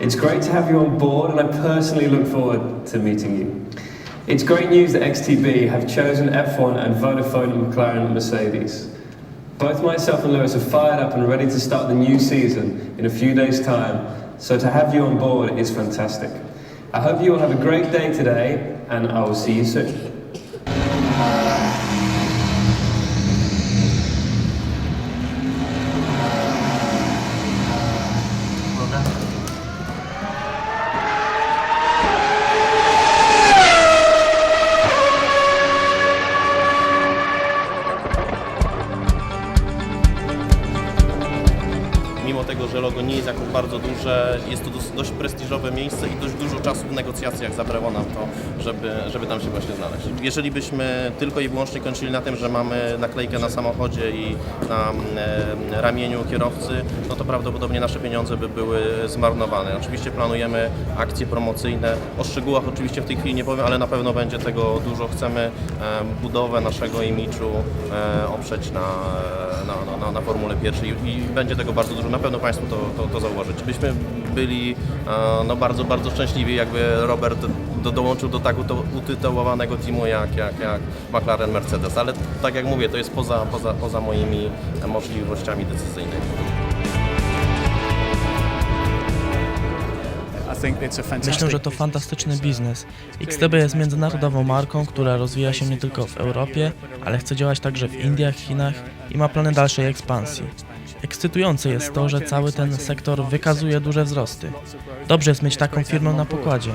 It's great to have you on board, and I personally look forward to meeting you. It's great news that XTB have chosen F1 and Vodafone and McLaren and Mercedes. Both myself and Lewis are fired up and ready to start the new season in a few days' time, so to have you on board is fantastic. I hope you all have a great day today, and I will see you soon. Mimo tego, że logo nie jest jakoś bardzo duże, jest to dość prestiżowe miejsce i dość dużo czasu w negocjacjach zabrało nam to, żeby, żeby tam się właśnie znaleźć. Jeżeli byśmy tylko i wyłącznie kończyli na tym, że mamy naklejkę na samochodzie i na e, ramieniu kierowcy, no to prawdopodobnie nasze pieniądze by były zmarnowane. Oczywiście planujemy akcje promocyjne. O szczegółach oczywiście w tej chwili nie powiem, ale na pewno będzie tego dużo. Chcemy e, budowę naszego imidżu e, oprzeć na, na, na, na, na Formule pierwszej i, i będzie tego bardzo dużo. Na pewno Państwo to, to, to zauważycie. Byśmy byli e, no, bardzo, bardzo szczęśliwi, jakby Robert do, dołączył do tak utytułowanego teamu jak, jak, jak McLaren Mercedes, ale tak jak mówię, to jest poza, poza, poza moimi możliwościami decyzyjnymi. Myślę, że to fantastyczny biznes. XTB jest międzynarodową marką, która rozwija się nie tylko w Europie, ale chce działać także w Indiach, Chinach i ma plany dalszej ekspansji. Ekscytujące jest to, że cały ten sektor wykazuje duże wzrosty. Dobrze jest mieć taką firmę na pokładzie.